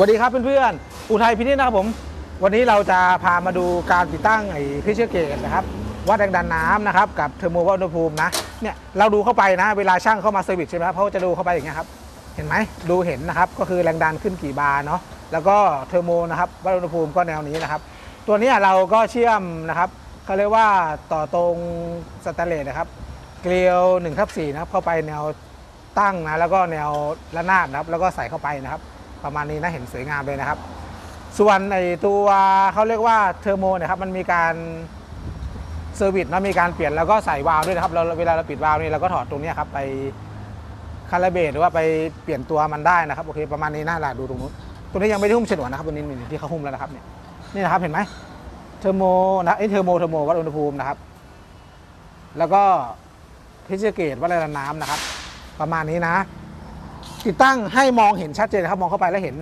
สวัสดีครับเพื่อนๆ อุทัยพินิจนะครับผม วันนี้เราจะพามาดูการติดตั้งไอ้พิเชอร์เกตนะครับ วัดแรงดันน้ำนะครับ กับเทอร์โมวัดอุณหภูมินะ เนี่ยเราดูเข้าไปนะ เวลาช่างเข้ามาเซอร์วิสใช่ไหมครับเขาจะดูเข้าไปอย่างเงี้ยครับ เห็นไหมดูเห็นนะครับ ก็คือแรงดันขึ้นกี่บาร์เนาะ แล้วก็เทอร์โมนะครับวัดอุณหภูมิก็แนวนี้นะครับ ตัวนี้เราก็เชื่อมนะครับเขาเรียกว่าต่อตรงสแตนเลสนะครับ เกลียว1ทับ4นะครับ เข้าไปแนวตั้งนะ แล้วก็แนวระนาบนะครับ แล้วก็ใส่เข้าไปนะครับ ประมาณนี้นะเห็นสวยงามเลยนะครับ ส่วนในตัวเขาเรียกว่าเทอร์โมเนะครับมันมีการเซอร์วิสนะมีการเปลี่ยนแล้วก็ใส่วาล์วด้วยนะครับเราเวลาเราปิดวาล์วนี่เราก็ถอดตรงนี้ครับไปคาราเบตหรือว่าไปเปลี่ยนตัวมันได้นะครับโอเคประมาณนี้นะล่ะดูตรงนู้นตรงนี้ยังไม่ได้หุ้มฉนวนนะครับตัวนี้ที่เขาหุ้มแล้วนะครับเนี่ยนี่นะครับเห็นไหมเทอร์โมนะไอ้เทอร์โมเทอร์โมวัดอุณหภูมินะครับ แล้วก็พิเศษเกตวัดระดับน้ำนะครับ ประมาณนี้นะ ติดตั้งให้มองเห็นชัดเจนนะครับมองเข้าไปแล้วเห็น